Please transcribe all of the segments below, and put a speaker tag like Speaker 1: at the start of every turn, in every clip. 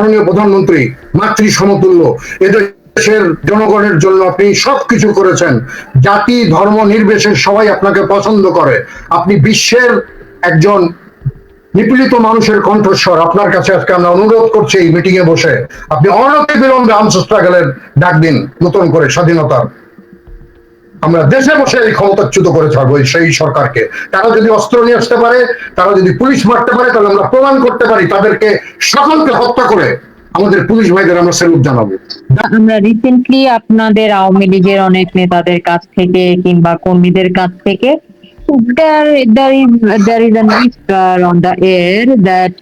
Speaker 1: মাননীয় প্রধানমন্ত্রী মাতৃ সমতুল্য এদের দেশের জনগণের জন্য আপনি সবকিছু করেছেন। জাতি, ধর্ম, নির্বিশেষ সবাই আপনাকে পছন্দ করে। আপনি বিশ্বের একজন নিপীড়িত মানুষের কণ্ঠস্বর। আপনার কাছে আজকে আমরা অনুরোধ করছি এই মিটিং এ বসে। আপনি অনতি বিলম্বে গেলেন ডাক দিন, নতুন করে স্বাধীনতার আমরা দেশে বসে এই ক্ষমতাচ্যুত করে ছাড়বো সেই সরকারকে। তারা যদি অস্ত্র নিয়ে আসতে পারে, তারা যদি পুলিশ মারতে পারে, তাহলে আমরা প্রমাণ করতে পারি তাদেরকে সকলকে হত্যা করে আমাদের পুলিশ ভাইদের আমরা স্যালুট জানাব।
Speaker 2: আমরা রিসেন্টলি আপনাদের আওয়ামী লীগের অনেক নেতাদের কাছ থেকে কিংবা কর্মীদের কাছ থেকে, there there is there is an whisper on the air that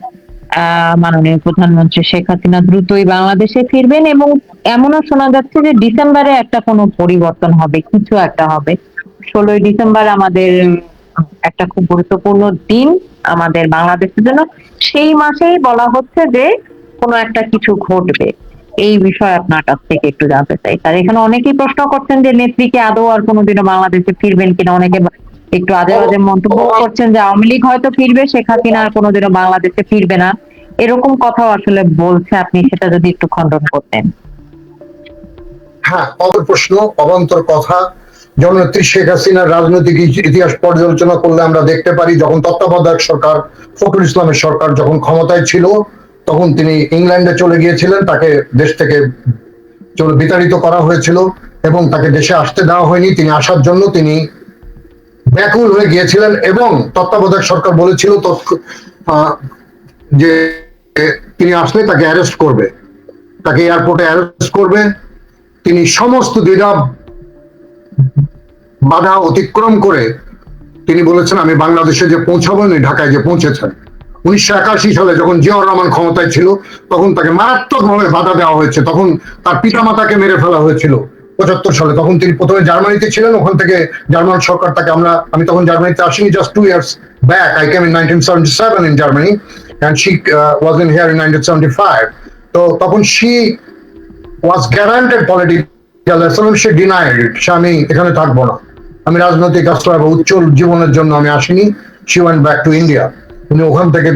Speaker 2: মাননীয় প্রধানমন্ত্রী শেখ হাসিনা দ্রুতই বাংলাদেশে ফিরবেন এবং এমনও শোনা যাচ্ছে যে ডিসেম্বরে একটা কোনো পরিবর্তন হবে, কিছু একটা হবে। ষোলোই ডিসেম্বর আমাদের একটা খুব গুরুত্বপূর্ণ দিন আমাদের বাংলাদেশের জন্য। সেই মাসেই বলা হচ্ছে যে কোনো একটা কিছু ঘটবে। এই বিষয়ে আপনার কাছ থেকে একটু জানতে চাই। স্যার, এখানে অনেকেই প্রশ্ন করছেন যে নেত্রীকে আদৌ আর কোনোদিনও বাংলাদেশে ফিরবেন কিনা, অনেকে একটু আজে বাজে মন্তব্য করছেন যে আওয়ামী লীগ হয়তো ফিরবে শেখ হাসিনা আর কোনোদিনও বাংলাদেশে ফিরবে না। এরকম কথাও আসলে বলছে আপনি সেটা যদি একটু খণ্ডন করতেন।
Speaker 1: হ্যাঁ অবর প্রশ্ন অবান্তর কথা। জননেত্রী শেখ হাসিনার রাজনৈতিক ইতিহাস পর্যালোচনা করলে আমরা দেখতে পারি যখন তত্ত্বাবধায়ক সরকার ফখরুল ইসলামের সরকার যখন ক্ষমতায় ছিল তখন তিনি ইংল্যান্ডে চলে গিয়েছিলেন তাকে দেশ থেকে বিতাড়িত করা হয়েছিল এবং তাকে দেশে আসতে দেওয়া হয়নি। তিনি আসার জন্য তিনি ব্যাকুল হয়ে গিয়েছিলেন এবং তত্ত্বাবধায়ক সরকার বলেছিল যে তিনি আসলে তাকে অ্যারেস্ট করবে। তাকে এয়ারপোর্টে অ্যারেস্ট করবে। তিনি সমস্ত দ্বিধা বাধা অতিক্রম করে তিনি বলেছেন, আমি বাংলাদেশে যে পৌঁছাবো উনি ঢাকায় যে পৌঁছেছেন। উনিশশো একাশি সালে যখন জিয়াউর রহমান ক্ষমতায় ছিল, তখন তাকে মারাত্মকভাবে বাধা দেওয়া হয়েছে। তখন তার পিতামাতাকে মেরে ফেলা হয়েছিল। পঁচাত্তর সালে। তখন তিনি প্রথমে জার্মানিতে ছিলেন ওখান থেকে জার্মান সরকার তাকে আমরা আমি তখন জার্মানিতে আসিনি just two years back I came in nineteen seventy seven in Germany and she was in in nineteen seventy five তো তখন she was guaranteed political asylum, she denied সে আমি এখানে থাকব না। আমি রাজনৈতিক আশ্রয় বা উজ্জ্বল জীবনের জন্য আমি আসিনি। She went back to India. উনি ওখান থেকে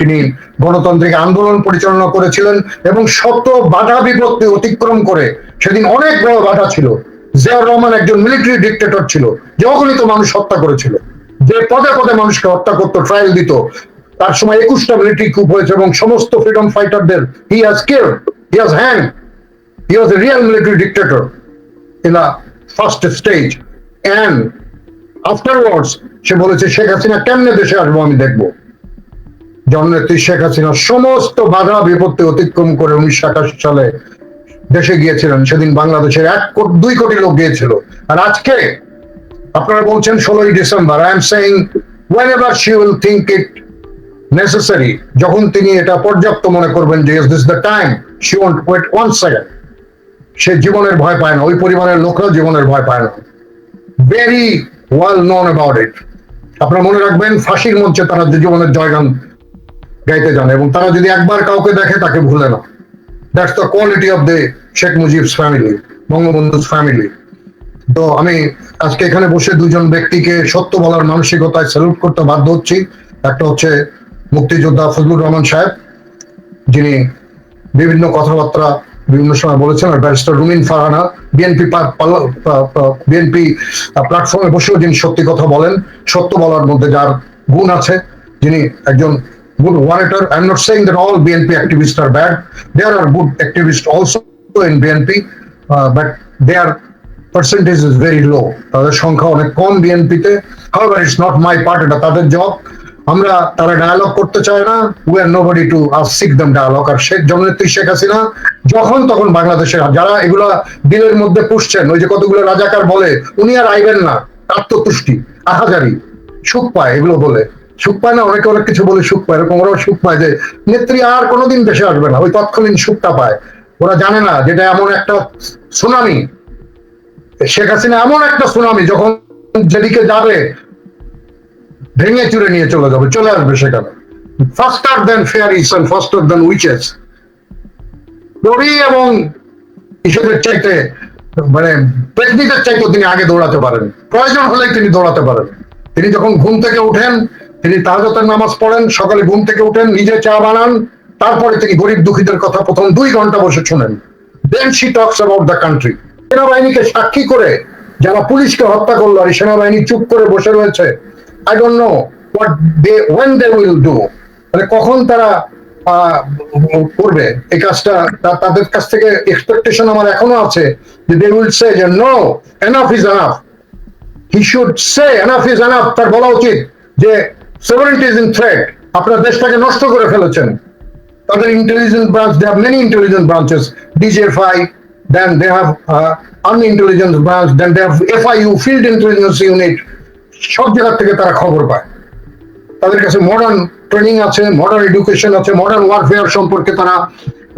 Speaker 1: তিনি গণতান্ত্রিক আন্দোলন পরিচালনা করেছিলেন এবং শত বাধা বিপত্তি অতিক্রম করে সেদিন অনেক বড় বাধা ছিল। জিয়াউর রহমান একজন মিলিটারি ডিক্টেটর ছিল যে অগণিত মানুষ হত্যা করেছিল। যে পদে পদে মানুষকে হত্যা করতো ট্রায়াল দিত। তার সময় একুশটা মিলিটারি কুপ হয়েছে এবং সমস্ত freedom ফাইটারদের he has kill he has hang He was a real military dictator in the first stage. And afterwards, সে বলেছে শেখ হাসিনা কেমনে দেশে আসব আমি দেখব? জননেত্রী শেখ হাসিনা সমস্ত বাধা বিপত্তি অতিক্রম করে উনিশশো একাশি সালে দেশে গিয়েছিলেন। সেদিন বাংলাদেশের এক কোটি, দুই কোটি লোক গিয়েছিল। আর আজকে আপনারা বলছেন ষোলোই December. I am saying when she will think it necessary যখন তিনি এটা পর্যাপ্ত মনে করবেন যে is this the time she want wait one second সে জীবনের ভয় পায় না, ওই পরিবারের লোকরা জীবনের ভয় পায় না। Very well known about it আপনারা মনে রাখবেন, ফাঁসির মঞ্চে তারা জীবনের জয়গান গাইতে জানে এবং তারা যদি একবার কাউকে দেখে, তাকে ভুলে না। That's the quality of the Sheikh Mujib's family Bangabandhu's family তো আমি আজকে এখানে বসে দুজন ব্যক্তিকে সত্য বলার মানসিকতায় স্যালুট করতে বাধ্য হচ্ছি। একটা হচ্ছে মুক্তিযোদ্ধা ফজলুর রহমান সাহেব, যিনি বিভিন্ন কথাবার্তা বিভিন্ন সময় বলেছেন। আর barrister Rumin Farhana BNP BNP প্ল্যাটফর্মে বসেও যিনি সত্যি কথা বলেন, সত্য বলার মধ্যে যার গুণ আছে, যিনি একজন good orator I am not saying that all BNP activist are bad there are good activist also in BNP but their percentage is very low তাদের সংখ্যা অনেক কম বিএনপিতে however it's not my part এটা তাদের জব আমরা, তারা dialogue করতে চায় না। We are nobody to seek them dialogue আর শেখ জননেত্রী শেখ হাসিনা যখন তখন বাংলাদেশের, যারা এগুলা বিলের মধ্যে পুষছেন, ওই যে কতগুলো রাজাকার বলে, উনি আর আইবেন না। আত্মতুষ্টি আহাজারি, সুখ পায় এগুলো বলে। সুখ পায় না, অনেকে অনেক কিছু বলে সুখ পায়, এরকম ওরাও সুখ পায় যে নেত্রী আর কোনোদিন দেশে আসবে না, ওই তৎকালীন সুখটা পায়। ওরা জানে না যেটা এমন একটা সুনামি। শেখ হাসিনা এমন একটা সুনামি, যখন যেদিকে যাবে, ভেঙে চুরে নিয়ে চলে যাবে, চলে আসবে সেখানে। Faster than fairies and faster than witches দড়ি এবং হিসেবের চাইতে মানে টেকনিকের চাইতে তিনি আগে দৌড়াতে পারেন। প্রয়োজন হলে তিনি দৌড়াতে পারেন। তিনি যখন ঘুম থেকে উঠেন তিনি তাহাজতের নামাজ পড়েন, সকালে ঘুম থেকে উঠেন, নিজে চা বানান, তারপরে তিনি গরিব দুঃখীদের কথা প্রথম দুই ঘণ্টা বসে শোনেন। Then she talks about the country সেনাবাহিনীকে সাক্ষী করে যারা পুলিশকে হত্যা করল আর সেনাবাহিনী চুপ করে বসে রয়েছে I don't know what they when they will do মানে কখন তারা করবে? এই কাজটা তাদের কাছ থেকে এক্সপেকটেশন আমার এখনও আছে যে দে উইল সে যে no enough is enough he should say enough is enough তার বলা উচিত যে সেভারেন্টি ইজ ইন থ্রেট আপনার দেশটাকে নষ্ট করে ফেলেছেন। তাদের intelligence branch they have many intelligence branches DGFI then they have army intelligence branch then they have FIU field intelligence unit সব জায়গা থেকে তারা খবর পায়। তাদের কাছে মডার্ন ট্রেনিং আছে মডার্ন এডুকেশন আছে মডার্ন ওয়ারফেয়ার সম্পর্কে তারা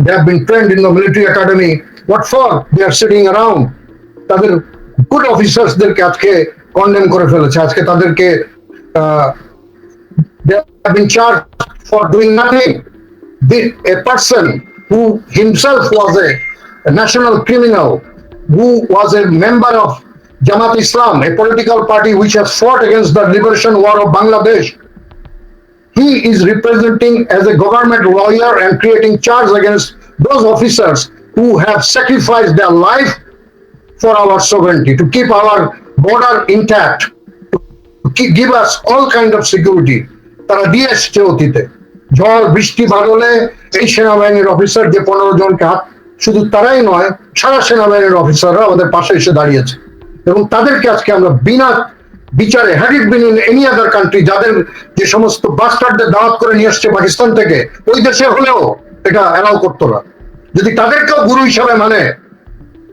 Speaker 1: they have been trained in the military academy what for they are sitting around তাদের গুড অফিসার্সদেরকে আজকে কন্ডেম করে ফেলেছে। আজকে তাদেরকে they have been charged for doing nothing. The, a person who himself was a, a national criminal, who was a member of Jamaat Islam, a political party which has fought against the liberation war of Bangladesh. He is representing as a government lawyer and creating charge against those officers who have sacrificed their life for our sovereignty, to keep our border intact, কি- give all kind of security তারা দিয়ে এসছে অতীতে। ঝড়, বৃষ্টি, বাদলে এই সেনাবাহিনীর officer যে পনেরো জনকে হাত, শুধু তারাই নয়, সারা সেনাবাহিনীর অফিসাররা আমাদের পাশে এসে দাঁড়িয়েছে। এবং তাদেরকে আজকে আমরা বিনা বিচারে it been in any other country যাদের যে সমস্ত বাস্টারদের দাওয়াত করে নিয়ে আসছে পাকিস্তান থেকে, ওই দেশে হলেও এটা অ্যালাউ করতো না। যদি তাদেরকেও গুরু হিসাবে মানে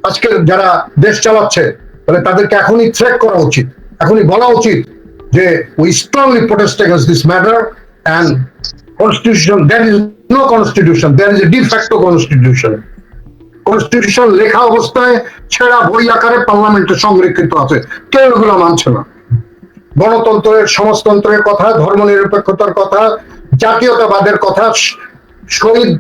Speaker 1: আজকে যারা দেশ চালাচ্ছে, তাহলে তাদেরকে এখনই থ্রেট করা উচিত, এখনই বলা উচিত যে we strongly protest against this matter and constitution there is no constitution there is a de facto constitution constitution লেখা অবস্থায় ছেঁড়া বই আকারে পার্লামেন্টে সংরক্ষিত আছে। কেউ এগুলো মানছে না। গণতন্ত্রের, সমাজতন্ত্রের কথা, ধর্মনিরপেক্ষতার কথা, জাতীয়তাবাদের কথা, শহীদ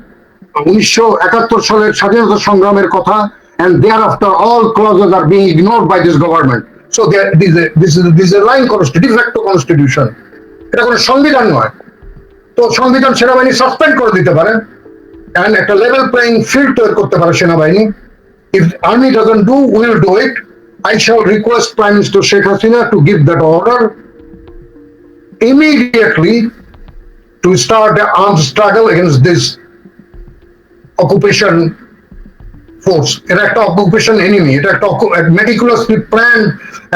Speaker 1: উনিশশো একাত্তর সালের স্বাধীনতা সংগ্রামের কথা, and thereafter all clauses are being ignored by this government. So is this is line constitution, constitution. এটা কোনো সংবিধান নয় তো সংবিধান সেনাবাহিনী সাসপেন্ড করে দিতে পারে and একটা লেভেল প্লেইং ফিল্ড তৈরি করতে পারে সেনাবাহিনী army doesn't do will do it I shall request Prime Minister Sheikh Hasina to give that order immediately to start the armed struggle against this occupation force এটা একটা occupation enemy এটা একটা meticulously plan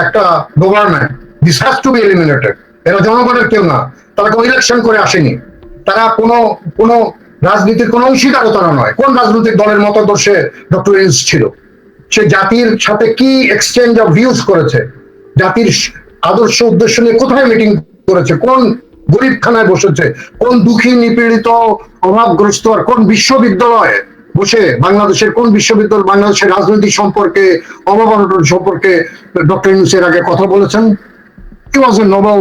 Speaker 1: একটা government this has to be eliminated এরা জনগণের কেউ না। তারা কোনো ইলেকশন করে আসেনি। তারা কোনো কোনো রাজনীতির কোনো অংশীদারও তারা নয়। কোন রাজনৈতিক দলের মতাদর্শে ডক্টর ইনস ছিল? সে জাতির সাথে কি এক্সচেঞ্জ অফ ভিউজ করেছে? জাতির আদর্শ উদ্দেশ্য নিয়ে কোথায় মিটিং করেছে? কোন গরিবখানায় বসেছে? কোন দুঃখী, নিপীড়িত, অভাবগ্রস্ত আর কোন বিশ্ববিদ্যালয়ে বসে বাংলাদেশের কোন বিশ্ববিদ্যালয়, বাংলাদেশের রাজনৈতিক সম্পর্কে, অভাব সম্পর্কে ডক্টর ইউনুসের আগে কথা বলেছেন he was a Nobel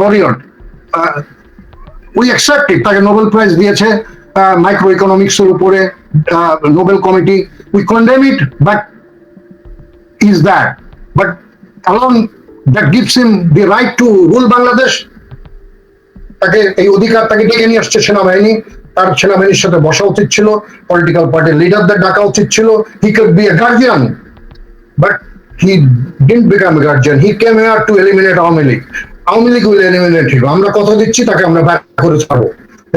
Speaker 1: laureate we accept it তাকে নোবেল প্রাইজ দিয়েছে মাইক্রো ইকোনমিক্স এর উপরে Nobel committee we condemn it but is that. But alone that gives him the right to rule Bangladesh. তাকে এই অধিকার তাকে ডেকে নিয়ে আসছে সেনাবাহিনী তার সেনাবাহিনীর সাথে বসা উচিত ছিল পলিটিক্যাল পার্টির লিডারদের ডাকা উচিত ছিল। He could be a guardian but he didn't become a guardian he came here to eliminate Awami League. Awami League will eliminate him আমরা কথা দিচ্ছি তাকে আমরা ব্যাক করে ছাড়বো।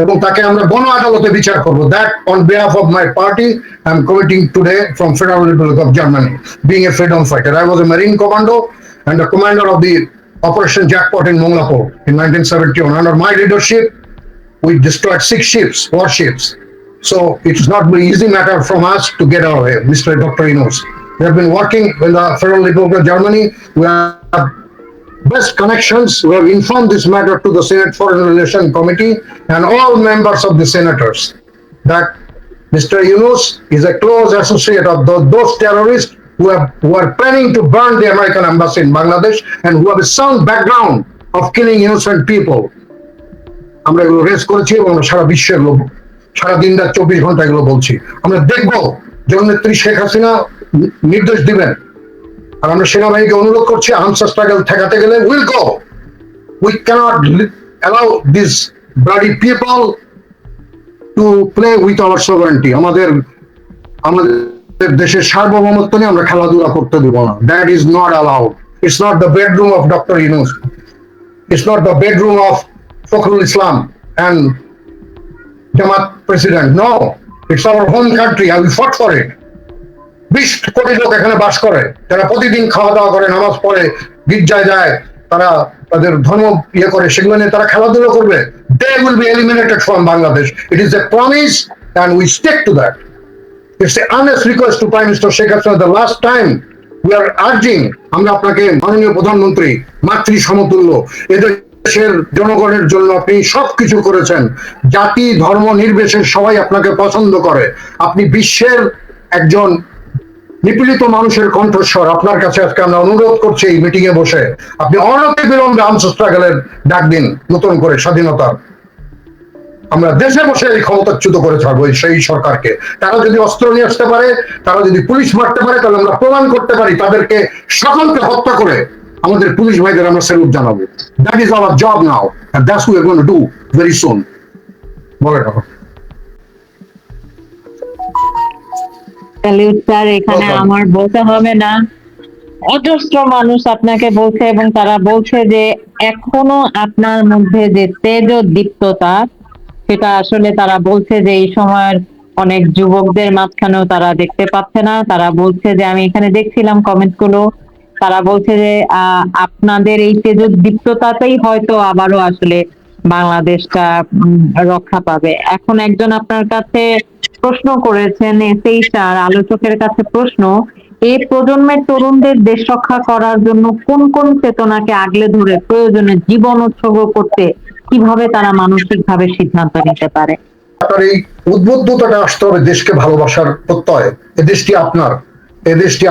Speaker 1: এবং তাকে আমরা গণ আদালতে বিচার করব। That on behalf of my party I am committing today from federal republic of Germany being a freedom fighter I was a marine commando and the commander of the Operation Jackpot in Mongapur in 1971. Under my leadership, we destroyed six ships, warships. So it's not an easy matter from us to get away, Mr. Dr. Inos. We have been working with the Federal Republic of Germany. We have best connections. We have informed this matter to the Senate Foreign Relations Committee and all members of the senators that Mr. Yunus is a close associate of tho- those terrorists who have who are planning to burn the American embassy in Bangladesh and who have a sound background of killing innocent people. আমরা এগুলো race করেছি এবং আমরা সারা বিশ্বে এগুলো, সারা দিন রাত চব্বিশ ঘণ্টা এগুলো বলছি। আমরা দেখব জননেত্রী শেখ হাসিনা নির্দেশ দিবেন। আর আমরা সেনাবাহিনীকে অনুরোধ করছি আর্মস স্ট্রাগল ঠেকাতে গেলে will go we cannot allow this bloody people to play with our sovereignty আমাদের আমাদের দেশের সার্বভৌমত্ব নিয়ে আমরা খেলাধুলা করতে দেবো না। That is not allowed it's not the bedroom of doctor Yunus it's not the bedroom of Fakhrul Islam and Jamaat president no it's our home country I will fight for it বিশ কোটি লোক এখানে বাস করে, যারা প্রতিদিন খাওয়া দাওয়া করে, নামাজ পড়ে, গির্জায় যায়, তারা তাদের ধর্ম ইয়ে করে, সেগুলো নিয়ে তারা খেলাধুলা করবে। They will be eliminated from Bangladesh it is a promise and we stick to that it's a earnest request to prime minister Sheikh Hasina the last time we are urging আমরা আপনাকে মাননীয় প্রধানমন্ত্রী, মাতৃ সমতুল্য, এদের দেশের জনগণের জন্য আপনি সবকিছু করেছেন। জাতি, ধর্ম, নির্বিশেষ সবাই আপনাকে পছন্দ করে। আপনি বিশ্বের একজন নিপীড়িত মানুষের কণ্ঠস্বর। আপনার কাছে আজকে আমরা অনুরোধ করছি এই মিটিং এ বসে। আপনি অনতি বিলম্বে আনস্ট্রাগলের ডাক দিন, নতুন করে স্বাধীনতার আমরা দেশে বসে এই ক্ষমতাচ্যুত করে ছাড়বো সেই সরকারকে। তারা যদি অস্ত্র নিয়ে আসতে পারে, তারা যদি পুলিশ মারতে পারে, তাহলে আমরা প্রমাণ করতে পারি তাদেরকে সকলকে হত্যা করে আমাদের পুলিশ ভাইদের আমরা স্যালুট জানাব। That is our job now that's we are do very soon বলে রাখো
Speaker 2: স্যালিউট স্যার এখানে আমার বলতে হবে না। অজস্র মানুষ আপনাকে বলছে এবং তারা বলছে যে এখনও আপনার মধ্যে যে তেজ দীপ্ততা সেটা আসলে তারা বলছে যে এই সময়ের অনেক যুবকদের মাঝখানেও তারা দেখতে পাচ্ছে না। তারা বলছে যে আমি এখানে দেখছিলাম কমেন্টগুলো। তারা বলছে যে আপনাদের এই তেজ ও দীপ্ততাতেই হয়তো আবারও আসলে বাংলাদেশটা রক্ষা পাবে। এখন একজন আপনার কাছে প্রশ্ন করেছেন, এসেই স্যার আলোচকের কাছে প্রশ্ন এই প্রজন্মের তরুণদের দেশ রক্ষা করার জন্য কোন কোন চেতনাকে আগলে ধরে প্রয়োজনে জীবন উৎসর্গ করতে কীভাবে তারা মানসিক ভাবে সিদ্ধান্ত নিতে পারে?
Speaker 1: আপনার এই উদ্বুদ্ধতাটা আসতে হবে দেশকে ভালোবাসার প্রত্যয়। এ দেশটি আপনার, এ দেশটি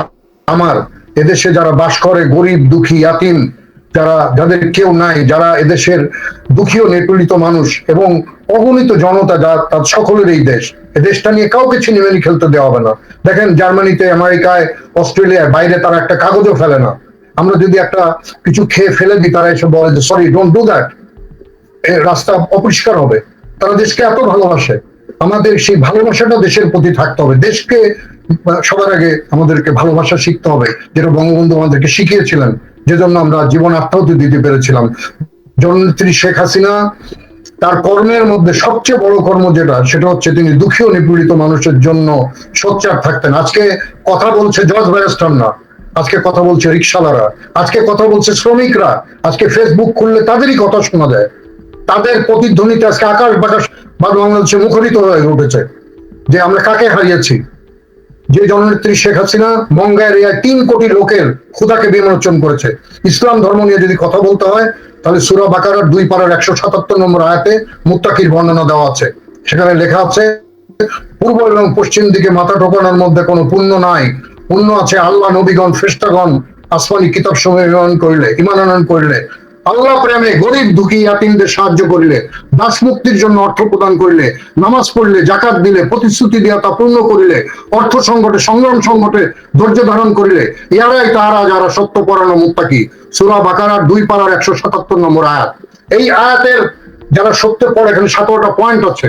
Speaker 1: আমার। এদেশে যারা বাস করে গরিব, দুঃখী, ইয়াতিম, যারা, যাদের কেউ নাই, যারা এদেশের দুঃখী ও নিপীড়িত মানুষ এবং অগণিত জনতা যা, তার সকলের এই দেশ, এ দেশটা নিয়ে কাউকে ছিনিমিনি খেলতে দেওয়া হবে না। দেখেন জার্মানিতে, আমেরিকায়, অস্ট্রেলিয়ায় বাইরে তারা একটা কাগজও ফেলে না। আমরা যদি একটা কিছু খেয়ে ফেলে দিই, তারা এসে বলে যে সরি ডোন্ট ডু দ্যাট রাস্তা অপরিষ্কার হবে। তারা দেশকে এত ভালোবাসে। আমাদের সেই ভালোবাসাটা দেশের প্রতি থাকতে হবে। দেশকে সবার আগে আমাদেরকে ভালোবাসা শিখতে হবে। যেটা বঙ্গবন্ধু আমাদেরকে শিখিয়েছিলেন যে জন্য আমরা জীবন আত্মাহুতি দিতে পেরেছিলাম। জননেত্রী শেখ হাসিনা, তার কর্মের মধ্যে সবচেয়ে বড় কর্ম যেটা, সেটা হচ্ছে তিনি দুঃখী নিপীড়িত মানুষের জন্য সোচ্চার থাকতেন। আজকে কথা বলছে জজ ব্যারিস্টার না, আজকে কথা বলছে রিক্সাওয়ালারা আজকে কথা বলছে শ্রমিকরা, আজকে ফেসবুক খুললে তাদেরই কথা শোনা যায়। তাদের প্রতিধ্বনিতে আজকে আকাশ, বাতাস বা বাংলাদেশে মুখরিত হয়ে উঠেছে। যে আমরা কাকে হারিয়েছি? যে জননেত্রী শেখ হাসিনা মঙ্গায় এরিয়ায় তিন কোটি লোকের ক্ষুধাকে বিমোচন করেছে। ইসলাম ধর্ম নিয়ে যদি কথা বলতে হয়, তাহলে সুরা বাকারার দুই পাড়ার একশো সাতাত্তর নম্বর আয়াতে মুত্তাকির বর্ণনা দেওয়া আছে। সেখানে লেখা আছে, পূর্ব এবং পশ্চিম দিকে মাথা ঠোকানোর মধ্যে কোনো পুণ্য নাই। পুণ্য আছে আল্লাহ, নবীগণ শ্রেষ্ঠগণ আসমানি কিতাব সময় করিলে, ইমান আনয়ন করিলে। আল্লাহ প্রেমে গরিব দুঃখী ইয়াতিমদের সাহায্য করিলে দাস মুক্তির জন্য অর্থ প্রদান করিলে, নামাজ পড়লে, জাকাত দিলে, প্রতিশ্রুতি দিয়া তা পূর্ণ করিলে, অর্থ সংকটে, সংগ্রাম সংকটে ধৈর্য ধারণ করিলে, ইয়ারাই তাহারা যারা সত্য পরানো মুত্তাকি। সুরা বাকারার দুই পাড়ার একশো সাতাত্তর নম্বর আয়াত। এই আয়াতের যারা সত্য পর এখানে সতেরোটা পয়েন্ট আছে,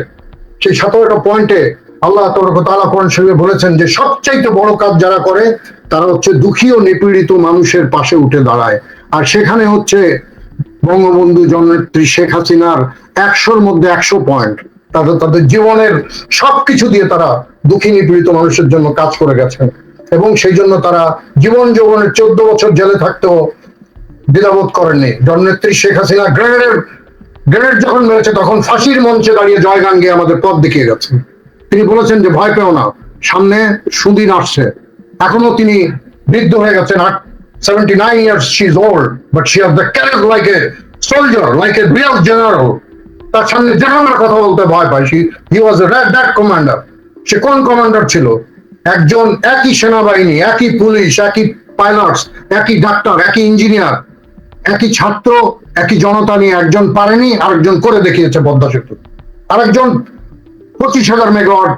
Speaker 1: সেই সতেরোটা পয়েন্টে আল্লাহ তালা কোরআন শরীফে বলেছেন যে, সবচাইতে বড় কাজ যারা করে, তারা হচ্ছে দুঃখী ও নিপীড়িত মানুষের পাশে উঠে দাঁড়ায়। আর সেখানে হচ্ছে বঙ্গবন্ধু জননেত্রী শেখ হাসিনার একশোর মধ্যে একশো পয়েন্ট। তাদের তাদের জীবনের সবকিছু দিয়ে তারা দুঃখী নিপীড়িত মানুষের জন্য কাজ করে গেছেন। এবং সেই জন্য তারা জীবন যৌবনের চোদ্দ বছর জেলে থাকতেও দ্বিধাবোধ করেননি। জননেত্রী শেখ হাসিনা গ্রেনেডের, গ্রেনেড যখন মেরেছে তখন ফাঁসির মঞ্চে দাঁড়িয়ে জয়গান গিয়ে আমাদের পথ দেখিয়ে গেছেন তিনি বলেছেন যে ভয় পেও না, সামনে সুদিন আসছে। এখনও তিনি বৃদ্ধ হয়ে গেছেন আট seventy nine years she is old but she have the courage like a soldier like a real general তার সামনে জেনারেলের কথা বলতে ভয় পায়। হি ওয়াজ এ দ্যাট কমান্ডার সে কোন কমান্ডার ছিল? একজন একই সেনাবাহিনী, একই পুলিশ, একই পাইলটস একই ডাক্তার একই ইঞ্জিনিয়ার একই ছাত্র, একই জনতা নিয়ে একজন পারেনি, আরেকজন করে দেখিয়েছে পদ্মা সেতু আরেকজন পঁচিশ হাজার মেগাওয়াট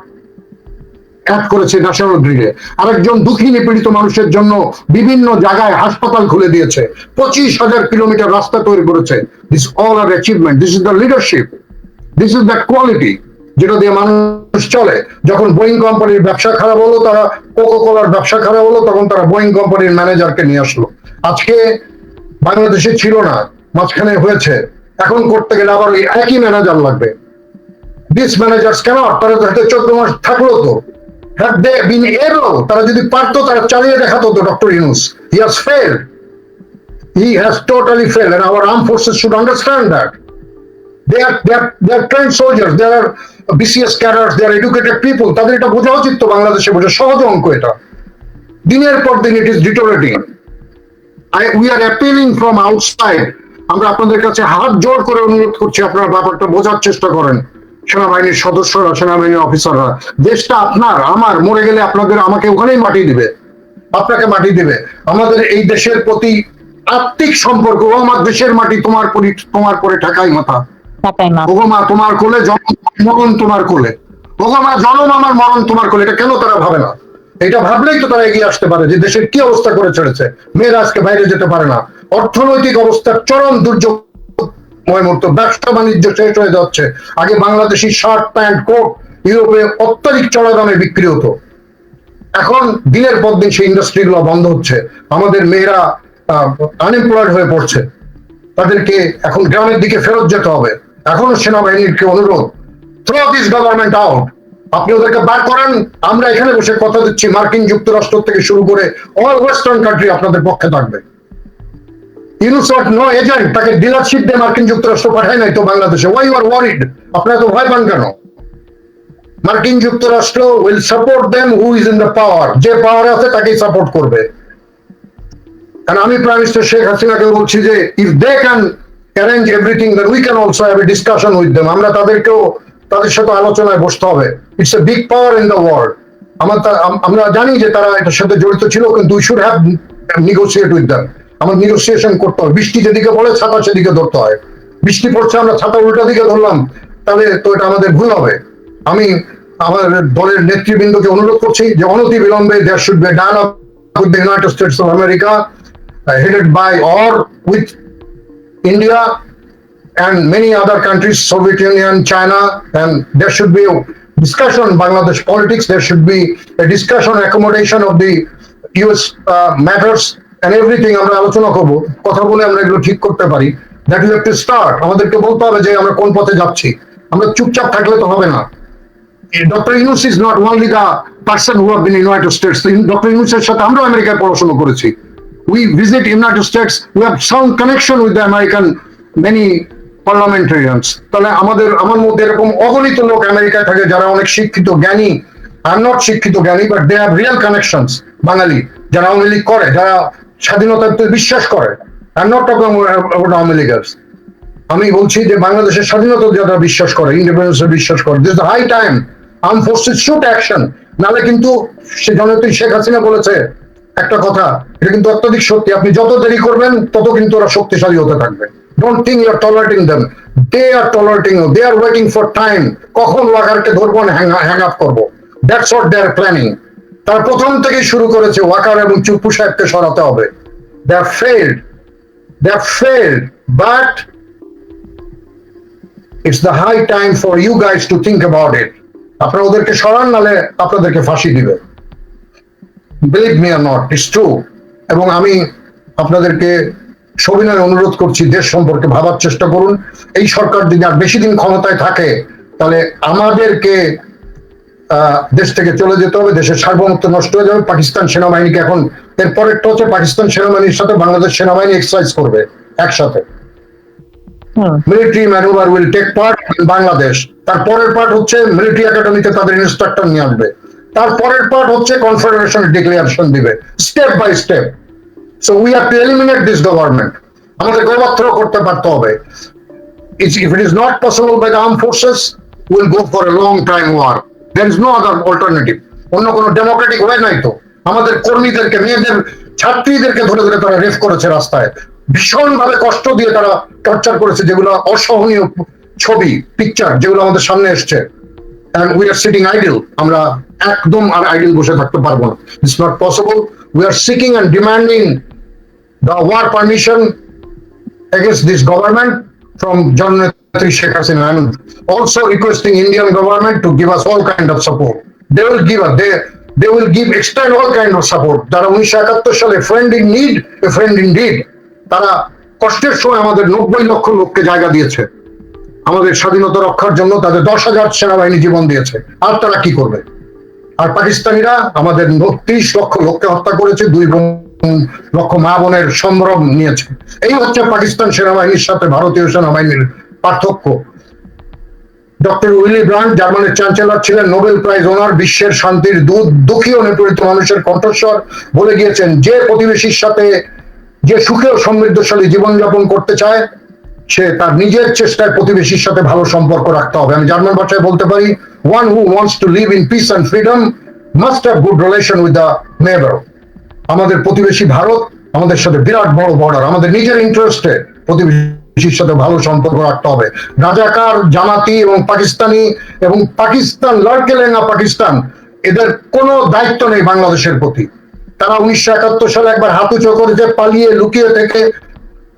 Speaker 1: অ্যাড করেছে ন্যাশনাল গ্রিডে আরেকজন দুঃখী নিপীড়িত মানুষের জন্য বিভিন্ন জায়গায় হাসপাতাল খুলে দিয়েছে। পঁচিশ হাজার কিলোমিটার রাস্তা তৈরি করেছে। This all are achievement this is the leadership this is the quality যেটা দিয়ে মানুষ চলে। যখন বোয়িং কোম্পানির ব্যবসা খারাপ হলো, তারা কোকো কোলার ব্যবসা খারাপ হলো, তখন তারা বোয়িং কোম্পানির ম্যানেজারকে নিয়ে আসলো। আজকে বাংলাদেশে ছিল না, মাঝখানে হয়েছে। এখন করতে গেলে আবার একই ম্যানেজার লাগবে। দিস ম্যানেজার কেন? তারা চোদ্দ মাস থাকল তো। had they been তারা যদি পারতো, তারা চালিয়ে দেখাতো তো doctor Yunus he fail he has totally fail and our arm forces should understand that they are they are they are educated people তাদের এটা বোঝা উচিত তো বাংলাদেশে বোঝা সহজ অঙ্ক এটা। দিনের পর দিন it is deteriorating I we are appealing from outside আমরা আপনাদের কাছে হাত জোর করে অনুরোধ করছি, আপনার ব্যাপারটা বোঝার চেষ্টা করেন। সেনাবাহিনীর সদস্যরা সেনাবাহিনীর অফিসাররা দেশটা আপনার আমার মরে গেলে আপনাদের আমাকে ওখানেই মাটি দিবে আপনাকে মাটি দিবে। আমাদের এই দেশের প্রতি আত্মিক সম্পর্ক ও আমার দেশের মাটি তোমার পরি তোমার পরে ঠাকাই মাথা।
Speaker 2: টাকাই মা
Speaker 1: ওগো মা তোমার কোলে জনম মরণ তোমার কোলে। ওগোমা জনম আমার মরণ তোমার কোলে এটা কেন তারা ভাবে না? এটা ভাবলেই তো তারা এগিয়ে আসতে পারে যে দেশের কি অবস্থা করে ছেড়েছে মেয়েরা আজকে বাইরে যেতে পারে না। অর্থনৈতিক অবস্থার চরম দুর্যোগ ব্যবসা বাণিজ্য শেষ হয়ে যাচ্ছে। আগে বাংলাদেশি শার্ট, প্যান্ট, কোট, ইউরোপে অত্যাধিক চড়া দামে বিক্রি হতো। এখন দিনের পর দিন সেই বন্ধ হচ্ছে। আমাদের মেয়েরা আনএমপ্লয়েড হয়ে পড়ছে। তাদেরকে এখন গ্রামের দিকে ফেরত যেতে হবে। এখনও সেনাবাহিনীর কি অনুরোধ? থ্রো দিস গভর্নমেন্ট আউট আপনি ওদেরকে বার করেন। আমরা এখানে বসে কথা দিচ্ছি। মার্কিন যুক্তরাষ্ট্র থেকে শুরু করে অল ওয়েস্টার্ন কান্ট্রি আপনাদের পক্ষে থাকবে। ইউনুসট নো এজেন্ট, তাকে ডিলারশিপ দিয়ে মার্কিন যুক্তরাষ্ট্র পাঠায় নাই তো বাংলাদেশে। ওয়াই ইউ আর ওয়ারিড আপনারা তো ভয় পান কেন? মার্কিন যুক্তরাষ্ট্র will support them who is in the power যে পাওয়ারে আছে তাকেই সাপোর্ট করবে। কারণ আমি প্রাইম মিনিস্টার শেখ হাসিনাকে বলছি যে if they can arrange everything then we can also have a discussion with them আমরা তাদেরকেও, তাদের সাথে আলোচনায় বসতে হবে। It's a big power in the world আমার আমরা জানি যে তারা এটার সাথে জড়িত ছিল, কিন্তু we should have negotiate with them আমার নিগোসিয়েশন করতে হবে। বৃষ্টি যেদিকে বলে ছাতা সেদিকে ধরতে হয়। বৃষ্টি পড়ছে আমরা ছাতা উল্টা দিকে ধরলাম তাহলে তো এটা আমাদের ভুল হবে। আমি আমার দলের নেতৃবৃন্দকে অনুরোধ করছি যে অনতি বিলম্বে there should be dialogue with the United States of America headed by or with India and many other countries Union, China, and there should be a discussion on Bangladesh politics. There should be a discussion accommodation of the US uh, everything আমরা আলোচনা করব, কথা বলে আমরা এগুলো ঠিক করতে পারি। That you have to start আমাদেরকে বলতে হবে যে আমরা কোন পথে যাচ্ছি। আমরা চুপচাপ থাকলে তো হবে না। Doctor Yunus is not only the person who have been United States doctor ইউনুসের সাথে আমরাও আমেরিকায় পড়াশোনা করেছি। We visit United States we have sound connection with the American many parliamentarians তাহলে আমাদের, আমার মধ্যে এরকম অগণিত লোক আমেরিকায় থাকে যারা অনেক শিক্ষিত, জ্ঞানী। এম নট শিক্ষিত, জ্ঞানী but they have real connections বাঙালি, যারা আওয়ামী লীগ করে, যারা স্বাধীনতাতে বিশ্বাস করে। এম নট টকিং অ্যাবাউট আমি বলছি যে বাংলাদেশের স্বাধীনতা যারা বিশ্বাস করে ইন্ডিপেন্ডেন্স বিশ্বাস করে। This high time arm forces should action নালে কিন্তু সে জননেত্রী শেখ হাসিনা বলেছে একটা কথা, এটা কিন্তু অত্যাধিক সত্যি আপনি যত দেরি করবেন, তত কিন্তু ওরা শক্তিশালী হতে থাকবে। Don't think you are tolerating them they are tolerating they are waiting for time কখন ওয়াকারকে ধরবো হ্যাং আপ করব। That's what they are planning তার প্রথম থেকেই শুরু করেছে ওয়াকার এবং চুপ্পু সাহেবকে সরাতে হবে। But it's the high time for you guys to think about it আপনারা ওদেরকে সরান, নালে আপনাদেরকে ফাঁসি দিবে। Believe me or not it's true এবং আমি আপনাদেরকে সবিনয় অনুরোধ করছি, দেশ সম্পর্কে ভাবার চেষ্টা করুন। এই সরকার যদি আর বেশি দিন ক্ষমতায় থাকে, তাহলে আমাদেরকে দেশ থেকে চলে যেতে হবে দেশের সার্বভৌমত্ব নষ্ট হয়ে যাবে পাকিস্তান সেনাবাহিনীকে এখন এর পরেরটা হচ্ছে পাকিস্তান সেনাবাহিনীর সাথে বাংলাদেশ সেনাবাহিনী এক্সারসাইজ করবে একসাথে। Military manoeuvre will take part in Bangladesh তারপরের পার্ট হচ্ছে মিলিটারি একাডেমিতে তাদের ইনস্ট্রাক্টর নিয়ে আসবে। তারপরের পার্ট হচ্ছে কনফেডারেশন ডিক্লারেশন দিবে step by step so we have to eliminate this government আমাদের গোবাত্র করতে পারতে হবে। If it is not possible by the armed forces we'll go for a long time war there is no other alternative. অন্য কোনো Democratic way নাই তো। আমাদের কর্মীদেরকে, মেয়েদের, ছাত্রীদেরকে ধরে ধরে তারা রেফ করেছে রাস্তায়। ভীষণ ভাবে কষ্ট দিয়ে তারা টর্চার করেছে যেগুলো অসহনীয় ছবি পিকচার যেগুলো আমাদের সামনে এসছে। And we are sitting idle. আমরা একদম আর আইডল বসে থাকতে পারব না। It's not possible we are seeking and demanding the war permission against this government. From Janatri Sheikh Hasina and also requesting Indian government to give us all kind of support. They will give us, they, they will give, extend all kind of support. যারা উনিশশো একাত্তর সালে friend in need a friend in deed তারা কষ্টের সময় আমাদের নব্বই লক্ষ লোককে জায়গা দিয়েছে আমাদের স্বাধীনতা রক্ষার জন্য তাদের দশ হাজার সেনাবাহিনী জীবন দিয়েছে আর তারা কি করবে আর পাকিস্তানিরা আমাদের তিরিশ লক্ষ লোককে হত্যা করেছে দুই বোন- লক্ষ মা বোনের সম্ভ্রম নিয়েছে। এই হচ্ছে পাকিস্তান সেনাবাহিনীর সাথে ভারতীয় সেনাবাহিনীর পার্থক্য। ডক্টর উইলি ব্রান্ড জার্মানের চ্যান্সেলর ছিলেন, নোবেল প্রাইজ ওনার, বিশ্বের শান্তির দূত, দুঃখী ও মানুষের কণ্ঠস্বর বলে গিয়েছেন, যে প্রতিবেশীর সাথে যে সুখী ও সমৃদ্ধশালী জীবনযাপন করতে চায়, সে তার নিজের চেষ্টায় প্রতিবেশীর সাথে ভালো সম্পর্ক রাখতে হবে। আমি জার্মান ভাষায় বলতে পারি one who wants to live in peace and freedom must have good relation with the neighbour আমাদের প্রতিবেশী ভারত, আমাদের সাথে বিরাট বড় বর্ডার আমাদের নিজের ইন্টারেস্টে প্রতিবেশীর সাথে ভালো সম্পর্ক রাখতে হবে। রাজাকার, জামাতি এবং পাকিস্তানি এবং পাকিস্তান লড়কেলেঙ্গা পাকিস্তান, এদের কোনো দায়িত্ব নেই বাংলাদেশের প্রতি। তারা উনিশশো একাত্তর সালে একবার হাত উঁচু করেছে পালিয়ে লুকিয়ে থেকে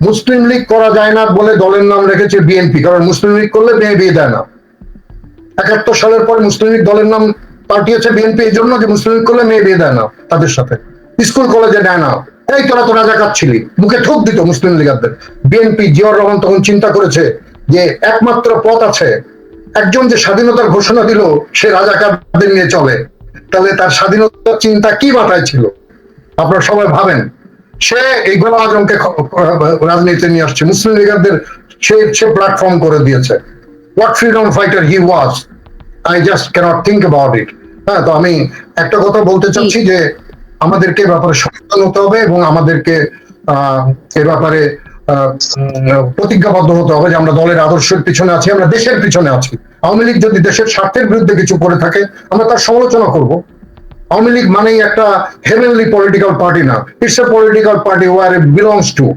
Speaker 1: মুসলিম লীগ করা যায় না বলে দলের নাম রেখেছে বিএনপি, কারণ মুসলিম লীগ করলে মেয়ে বিয়ে দেয় না। একাত্তর সালের পর মুসলিম লীগ দলের নাম পাঠিয়েছে বিএনপি, এই জন্য যে মুসলিম লীগ করলে মেয়ে বিয়ে দেয় না তাদের সাথে। স্কুল কলেজে দেয় না। এই তোরা তো রাজাকার ছিলি। মুখে ঠোক দিত মুসলিম লীগারদের। বিএনপি জিয়র রহমান তখন চিন্তা করেছে যে একমাত্র পথ আছে একজন যে স্বাধীনতার ঘোষণা দিল সে রাজাকারদের নিয়ে চলে। তাহলে তার স্বাধীনতার চিন্তা কি মাথায় ছিল? আপনারা সবাই ভাবেন। সে এই গোলাম আজমকে রাজনীতিতে নিয়ে আসছে। মুসলিম লীগারদের সে সে প্ল্যাটফর্ম করে দিয়েছে। What freedom fighter he was I just can't think about it হ্যাঁ তো আমি একটা কথা বলতে চাচ্ছি যে আমাদেরকে ব্যাপারে সচেতন হতে হবে এবং আমাদেরকে এ ব্যাপারে প্রতিজ্ঞাবদ্ধ হতে হবে যে আমরা দলের আদর্শের পিছনে আছি, আমরা দেশের পিছনে আছি। আওয়ামী লীগ যদি দেশের স্বার্থের বিরুদ্ধে কিছু করে থাকে, আমরা তার সমালোচনা করব। আওয়ামী লীগ মানেই একটা হেভেনলি পলিটিক্যাল পার্টি না। It's a political party where it belongs to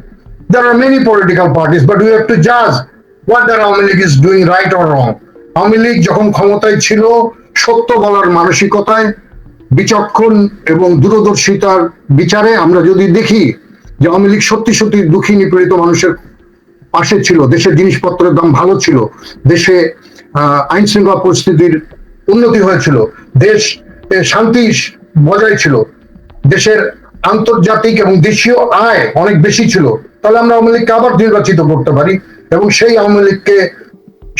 Speaker 1: there are many political parties, but we have to judge what the Awami League is doing right or wrong Awami League যখন ক্ষমতায় ছিল, সত্য বলার মানসিকতায় বিচক্ষণ এবং দূরদর্শিতার বিচারে আমরা যদি দেখি যে আওয়ামী লীগ সত্যি সত্যি দুঃখী নিপীড়িত মানুষের পাশে ছিল, দেশের জিনিসপত্রের দাম ভালো ছিল, দেশে আইন শৃঙ্খলা পরিস্থিতির উন্নতি হয়েছিল, দেশ শান্তি বজায় ছিল, দেশের আন্তর্জাতিক এবং দেশীয় আয় অনেক বেশি ছিল, তাহলে আমরা আওয়ামী লীগকে আবার নির্বাচিত করতে পারি এবং সেই আওয়ামী লীগকে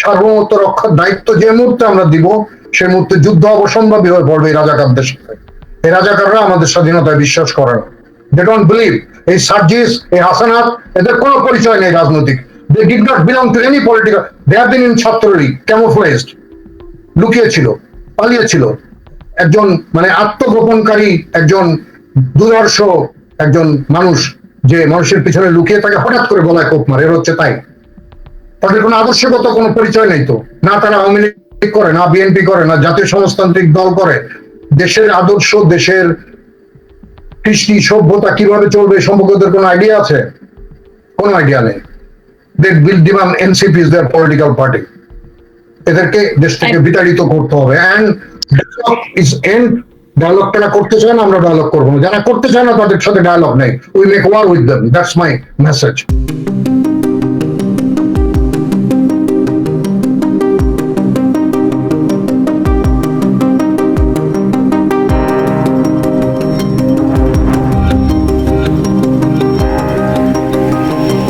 Speaker 1: সার্বভৌমত্ব রক্ষার দায়িত্ব যে মুহূর্তে আমরা দিব সেই মুহূর্তে যুদ্ধ অবসম্ভাবী হয়ে পড়বে এই রাজাকারদের সাথে এই রাজাকাররা আমাদের স্বাধীনতায় বিশ্বাস করে না। দে ডোন্ট বিলিভ এই সার্জিস, এই হাসানাত, এদের কোনো পরিচয় নেই রাজনৈতিক। They did not belong to any political they have been in Chhatra League লুকিয়েছিল, পালিয়েছিল। একজন মানে আত্মগোপনকারী, একজন দুর্ধর্ষ একজন মানুষ যে মানুষের পিছনে লুকিয়ে তাকে হঠাৎ করে গলায় কোপ মারে, এর হচ্ছে তাই। তাদের কোনো আদর্শগত কোনো পরিচয় নেই তো। না তারা আওয়ামী করে না বিএনপি করে না জাতীয় সমাজতান্ত্রিক দল করে। দেশের আদর্শ দেশের কৃষ্টি সভ্যতা কীভাবে চলবে এ সম্পর্কে ওদের কোনো আইডিয়া আছে? কোনো আইডিয়া নেই। Demand NCP is their political party এদেরকে দেশ থেকে বিতাড়িত করতে হবে। অ্যান্ড ইজ এন্ড ডায়লগ তারা করতে চায় না আমরা ডায়লগ করব না। যারা করতে চায় না তাদের সাথে ডায়লগ নেই। We make war with them that's my message